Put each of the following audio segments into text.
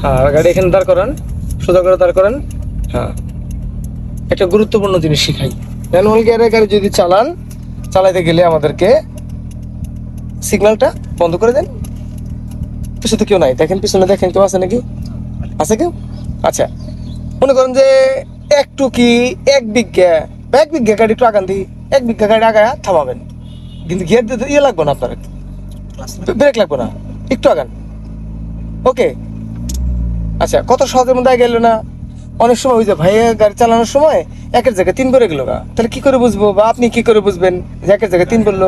হ্যাঁ গাড়ি এখানে দাঁড় করান, সোজা করে দাঁড় করান। হ্যাঁ। একটা গুরুত্বপূর্ণ জিনিস শিখাই। ম্যানুয়াল গিয়ারে গাড়ি যদি চালান, চালাইতে গেলে আমাদেরকে সিগন্যালটা বন্ধ করে দেন। পিছনে কেউ নাই। দেখেন, পিছনে দেখেন কেউ আছে নাকি? আছে কেউ? আচ্ছা। মনে করেন যে একটু কি এক বিঘা বা এক বিঘা গাড়ি একটু আগান দিই। এক বিঘা গাড়ি আগায় থামাবেন। কিন্তু গিয়ার দিতে ইয়ে লাগবে না আপনার। ব্রেক লাগবে না। একটু আগান। ওকে। আচ্ছা কত সহজের মধ্যে গেল না? অনেক সময় ওই যে ভাইয়া গাড়ি চালানোর সময় একের জায়গায় তিন বেড়ে গেল গা। তাহলে কি করে বুঝব? বা আপনি কি করে বুঝবেন যে একের জায়গায় তিন বলল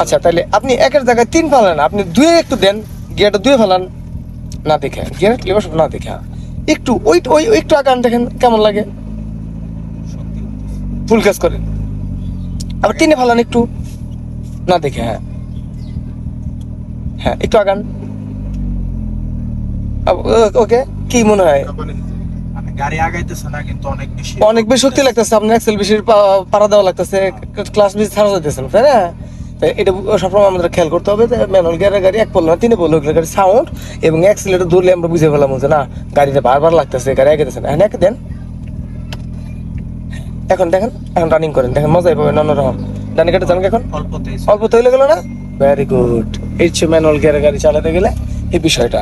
আচ্ছা তাহলে আপনি একের জায়গায় তিন ফেলান। আপনি দুয়ে একটু দেন গিয়ারটা দুয়ে ফেলান। না দেখে গিয়ার ক্লিয়ার না দেখে। একটু ওই ওই একটু আগান দেখেন কেমন লাগে? ফুল কাজ করেন। আবার তিনে ফেলান একটু। না দেখে হ্যাঁ। হ্যাঁ একটু আগান। ওকে কি মনে হয়? মানে গাড়ি আগাইতেছে না কিন্তু অনেক বেশি। অনেক বেশি শক্তি লাগতেছে আপনার এক্সেল বেশি পাড়া দেওয়া লাগতেছে ক্লাস বেশি ছাড়া যাইতেছেন তাই না? এটা সবসময় আমাদের খেয়াল করতে হবে ম্যানুয়াল গিয়ারের গাড়ি এক পড়ল না তিনে পড়ল গাড়ি সাউন্ড এবং অ্যাক্সিলেটার ধরলে আমরা বুঝে ফেলাম যে না গাড়িটা বারবার লাগতেছে গাড়ি আগে না। হ্যাঁ দেন। এখন দেখেন এখন রানিং করেন। দেখেন মজাই পাবেন অন্যরকম। ডানি কাটে জানেন এখন? অল্পতেই অল্প তৈলে গেল না? ভেরি গুড এই ম্যানুয়াল গিয়ারের গাড়ি চালাতে গেলে এই বিষয়টা।